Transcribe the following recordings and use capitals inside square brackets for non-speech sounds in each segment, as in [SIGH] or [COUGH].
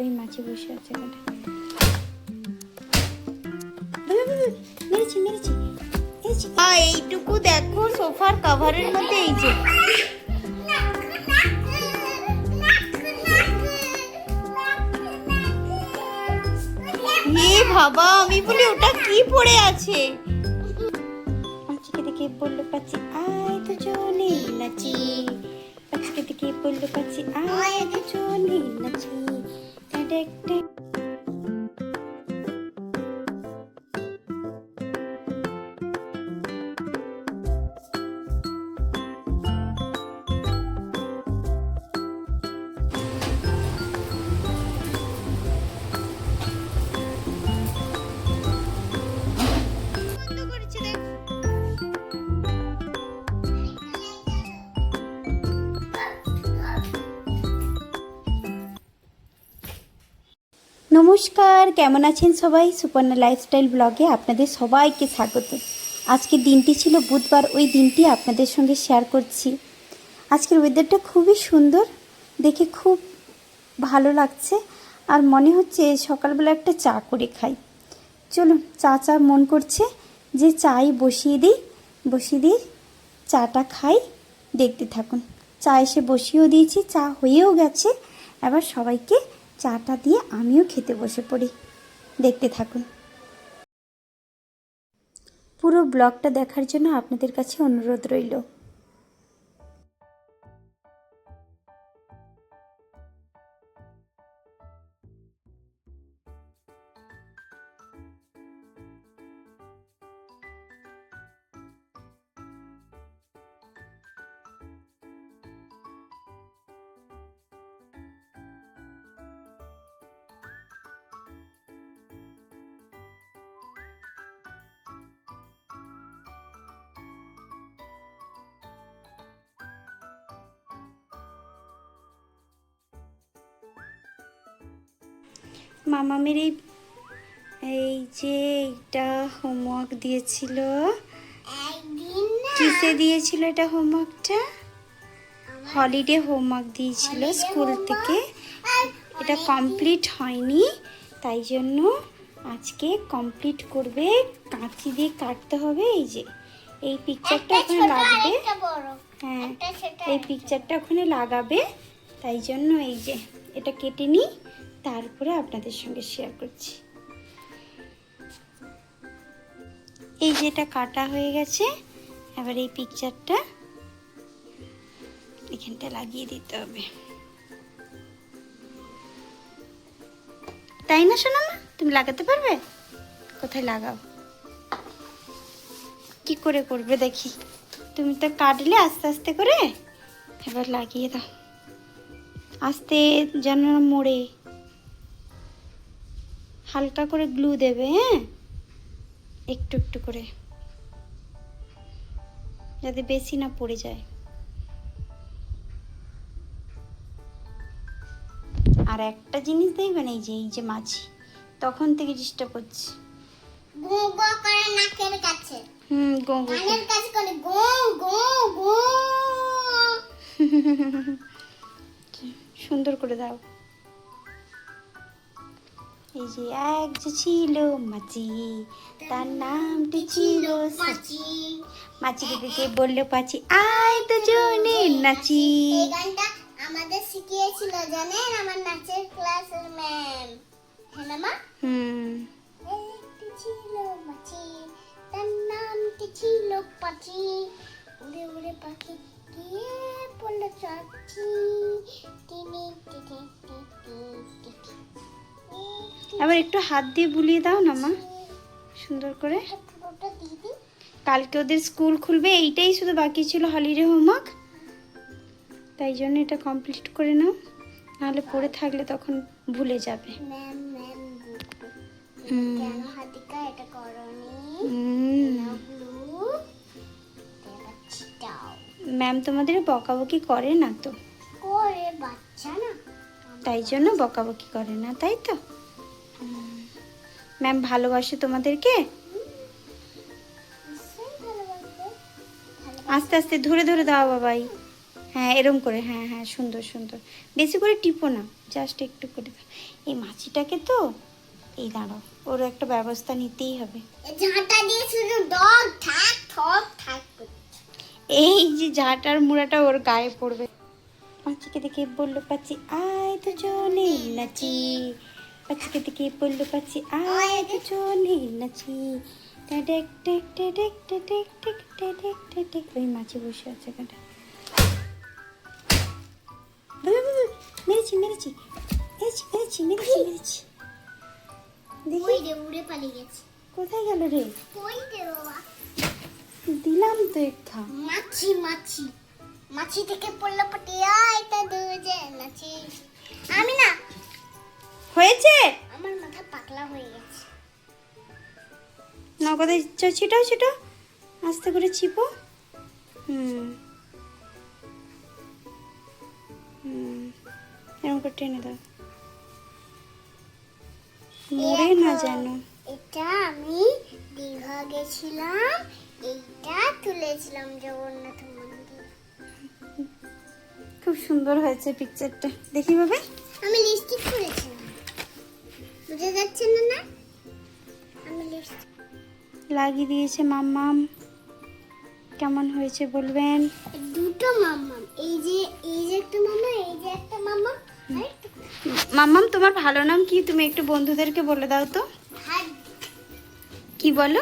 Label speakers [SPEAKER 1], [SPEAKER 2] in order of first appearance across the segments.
[SPEAKER 1] ওই মাছি বসে আছে বাবা, মেরেছি মেরেছি
[SPEAKER 2] এইটুকু দেখো সোফার কভারের মধ্যে এই যে। বাবা আমি বলি ওটা কি পড়ে আছে?
[SPEAKER 1] পাখিকে দেখে বলল পাচ্ছি আয় তো জনে নাচি পাখিকে দেখে বলল পাচ্ছি আয় তো নমস্কার, কেমন আছেন সবাই? সুপর্ণা লাইফস্টাইল ব্লগে আপনাদের সবাইকে স্বাগত। আজকের দিনটি ছিল বুধবার, ওই দিনটি আপনাদের সঙ্গে শেয়ার করছি। আজকের ওয়েদারটা খুবই সুন্দর, দেখে খুব ভালো লাগছে। আর মনে হচ্ছে সকালবেলা একটা চা করে খাই। চলুন, চা চা মন করছে, যে চাই বসিয়ে দিই বসিয়ে দিই, চাটা খাই, দেখতে থাকুন। চা এসে বসিয়েও দিয়েছি, চা হয়েও গেছে। এবার সবাইকে চাটা দিয়ে আমিও খেতে বসে পড়ি। দেখতে থাকুন। পুরো ব্লগটা দেখার জন্য আপনাদের কাছে অনুরোধ রইল। মামামের এই এই যে এইটা হোমওয়ার্ক দিয়েছিল। কিসে দিয়েছিল এটা হোমওয়ার্কটা হলিডে হোমওয়ার্ক দিয়েছিল স্কুল থেকে। এটা কমপ্লিট হয়নি তাই জন্য আজকে কমপ্লিট করবে কাঁচি দিয়ে কাটতে হবে এই যে। এই পিকচারটা ওখানে লাগবে। হ্যাঁ এই পিকচারটা ওখানে লাগাবে তাই জন্য এই যে এটা কেটে নিই তারপরে আপনাদের সঙ্গে শেয়ার করছি। এই যেটা কাটা হয়ে গেছে, এবার এই পিকচারটা এখানটা লাগিয়ে দিতে হবে। তাই না সোনামা? তুমি লাগাতে পারবে? কোথায় লাগাও? কি করে করবে দেখি। তুমি তো কাটলে আস্তে আস্তে করে, এবার লাগিয়ে দাও। আস্তে যেন না মোড়ে হালকা করে গ্লু দেবে হ্যাঁ? একটু একটু করে। যাতে বেশি না পড়ে যায়। আর একটা জিনিস দেখবেন এই যে এই যে মাছি তখন থেকে ডিস্টার্ব হচ্ছে।
[SPEAKER 2] গো গো করে নাকের কাছে।
[SPEAKER 1] হুম
[SPEAKER 2] গো গো [LAUGHS]
[SPEAKER 1] সুন্দর করে দাও। এই যে এক যে ছিল মাছি তার নামটি ছিল সাচি।
[SPEAKER 2] মাছি
[SPEAKER 1] মাছিকে দেখে বলল পাচি আয় তো জনে নাচি
[SPEAKER 2] আমাদের শিখিয়েছিল জানেন? আমার নাচের ক্লাসের ম্যাম। হ্যাঁ মা?
[SPEAKER 1] হুম।
[SPEAKER 2] একটি ছিল মাছি তার নামটি ছিল পাখি উড়ে উড়ে পাখি গিয়ে পড়ল চাচি।
[SPEAKER 1] এবার একটু হাত দিয়ে বুলিয়ে দাও না মা। সুন্দর করে। কালকে ওদের স্কুল খুলবে এইটাই শুধু বাকি ছিল হলিডে হোমওয়ার্ক তাই জন্য এটা কমপ্লিট করে নাও। নাহলে পড়ে থাকলে তখন ভুলে যাবে।
[SPEAKER 2] ম্যাম
[SPEAKER 1] তোমাদের বকাবকি করে না তো?
[SPEAKER 2] করে বাচ্চা না।
[SPEAKER 1] তাই জন্য বকাবকি করে না তাই তো? ম্যাম ভালোবাসে তোমাদেরকে? আস্তে আস্তে ধরে ধরে দাও বাবাই। হ্যাঁ এরম করে হ্যাঁ হ্যাঁ সুন্দর সুন্দর। বেশি করে টিপো না জাস্ট একটু করে দাও। এই মাছিটাকে তো এই দাঁড়াও ওর একটা ব্যবস্থা নিতেই হবে।
[SPEAKER 2] দিয়ে শুধু ডগ ঠাক ঠক ঠাক
[SPEAKER 1] এই যে ঝাঁটার মুড়াটা ওর গায়ে পড়বে। পাঁচিকে দেখে বলল পাচ্ছি আয় তো চলে নাচি। পাঁচিকে দেখে বলল পাচ্ছি? আয় চলে নাচি। টাডেক টেক টেডেক টেডেক টেক টেডেক টেডেক। ওই মাছি বসে আছে বাবা, মেরেছি মেরেছি। মেরেছি মেরেছি মেরেছি মেরেছি। দেখি।
[SPEAKER 2] রে উড়ে পালিয়ে গেছে।
[SPEAKER 1] কোথায় গেল রে?
[SPEAKER 2] ওই রে বাবা।
[SPEAKER 1] দিলাম তো একটা
[SPEAKER 2] মাছি মাছি। মাছি থেকে পড়ল পটিয়া এটা দুজে নাচি। আমি না
[SPEAKER 1] হয়েছে?
[SPEAKER 2] আমার মাথা পাতলা হয়ে গেছে।
[SPEAKER 1] নগদে ছিটাও ছিটাও। আস্তে করে চিপো। হুম। হুম। এরকম করে টেনে দাও। মরে না যেন।
[SPEAKER 2] এটা আমি দীঘা গেছিলাম এইটা তুলেছিলাম জগন্নাথ মন্দির।
[SPEAKER 1] খুব সুন্দর হয়েছে পিকচারটা দেখি ভাবে
[SPEAKER 2] আমি লিপস্টিক করেছিলাম বুঝে যাচ্ছে না না? আমি
[SPEAKER 1] লাগিয়ে দিয়েছে মাম্মাম। কেমন হয়েছে বলবেন?
[SPEAKER 2] দুটো মাম্মাম। এই যে এই যে একটা মামা এই যে একটা মামা আর
[SPEAKER 1] মাম্মাম তোমার ভালো নাম কি? তুমি একটু বন্ধুদেরকে বলে দাও তো। কি বলো?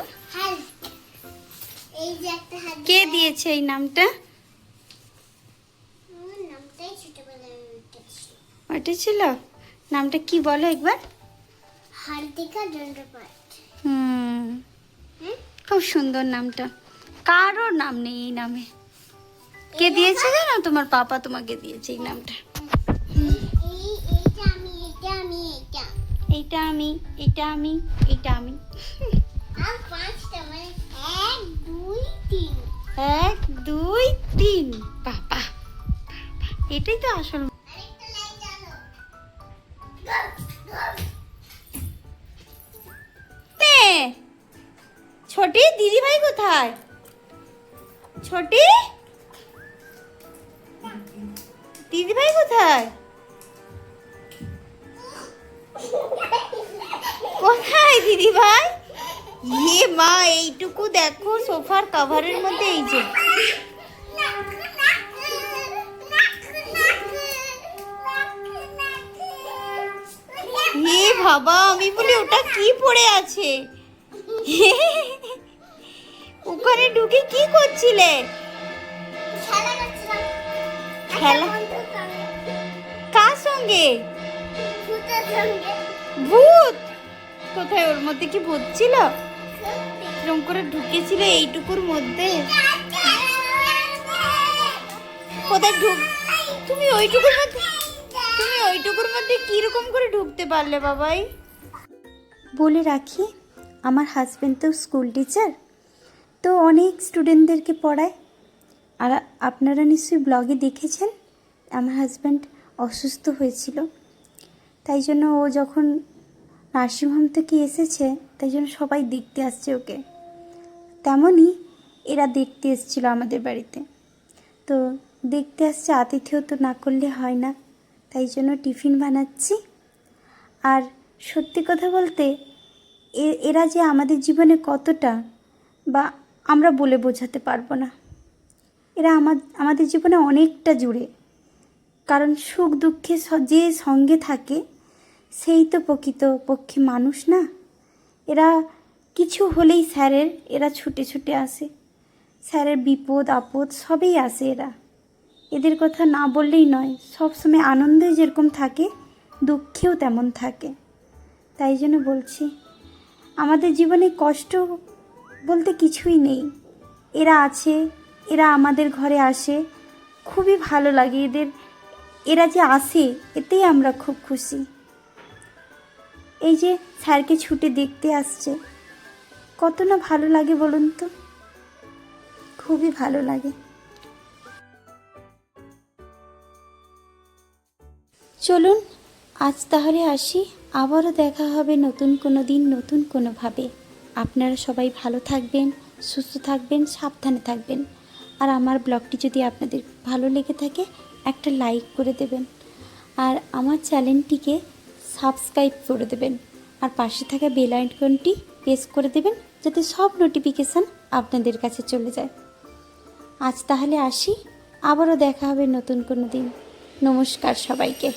[SPEAKER 2] এই যে একটা
[SPEAKER 1] কে দিয়েছে এই নামটা? ওটা ছিল নামটা কি বলো একবার?
[SPEAKER 2] হার্দিকা দণ্ডপাঠ
[SPEAKER 1] হুম। খুব সুন্দর নামটা। কারও নাম নেই এই নামে। কে দিয়েছে জানো? তোমার পাপা তোমাকে দিয়েছে এই নামটা।
[SPEAKER 2] এইটা আমি এটা আমি এটা
[SPEAKER 1] আমি
[SPEAKER 2] মানে এক দুই তিন।
[SPEAKER 1] বাবা, এটাই তো আসল ভাই? ইয়ে মা এইটুকু দেখো সোফার কভারের মধ্যে এই যে। হে বাবা আমি বলি ওটা কি পড়ে আছে? ওখানে ঢুকে কি করছিলে?
[SPEAKER 2] খেলা?
[SPEAKER 1] কার সঙ্গে। ভূত? কোথায়? ওর মধ্যে কি ভূত ছিল? করে ঢুকেছিল এইটুকুর মধ্যে। কোথায় ঢুক তুমি ওইটুকুর মধ্যে তুমি ওইটুকুর মধ্যে কীরকম করে ঢুকতে পারলে বাবাই? বলে রাখি, আমার হাজব্যান্ড তো স্কুল টিচার তো অনেক স্টুডেন্টদেরকে পড়ায়। আর আপনারা নিশ্চয়ই ব্লগে দেখেছেন, আমার হাজব্যান্ড অসুস্থ হয়েছিল। তাই জন্য ও যখন নার্সিংহোম থেকে এসেছে, তাই জন্য সবাই দেখতে আসছে ওকে। তেমনই এরা দেখতে এসেছিল আমাদের বাড়িতে। তো দেখতে আসছে আতিথেয় তো না করলে হয় না, তাই জন্য টিফিন বানাচ্ছি। আর সত্যি কথা বলতে এরা যে আমাদের জীবনে কতটা বা আমরা বলে বোঝাতে পারব না। এরা আমার আমাদের জীবনে অনেকটা জুড়ে। কারণ সুখ দুঃখে যে সঙ্গে থাকে সেই তো প্রকৃত পক্ষে মানুষ না। এরা কিছু হলেই স্যারের, এরা ছুটে ছুটে আসে। স্যারের বিপদ, আপদ সবেই আসে এরা। এদের কথা না বললেই নয়, সবসময় আনন্দে যেরকম থাকে, দুঃখেও তেমন থাকে। তাই জন্য বলছি, আমাদের জীবনে কষ্ট বলতে কিছুই নেই। এরা আছে, এরা আমাদের ঘরে আসে, খুবই ভালো লাগে এদের। এরা যে আসে, এতেই আমরা খুব খুশি। এই যে স্যারকে ছুটে দেখতে আসছে। কত না ভালো লাগে বলুন তো। খুবই ভালো লাগে। চলুন, আজ তাহলে আসি। আবারও দেখা হবে নতুন কোনো দিন, নতুন কোনোভাবে। আপনারা সবাই ভালো থাকবেন, সুস্থ থাকবেন, সাবধানে থাকবেন। আর আমার ব্লগটি যদি আপনাদের ভালো লেগে থাকে, একটা লাইক করে দেবেন। আর আমার চ্যানেলটিকে সাবস্ক্রাইব করে দেবেন। আর পাশে থাকা বেল আইকনটি প্রেস করে দেবেন যাতে সব নোটিফিকেশান আপনাদের কাছে চলে যায়। আজ তাহলে আসি। আবারও দেখা হবে নতুন কোনো দিন। নমস্কার সবাইকে।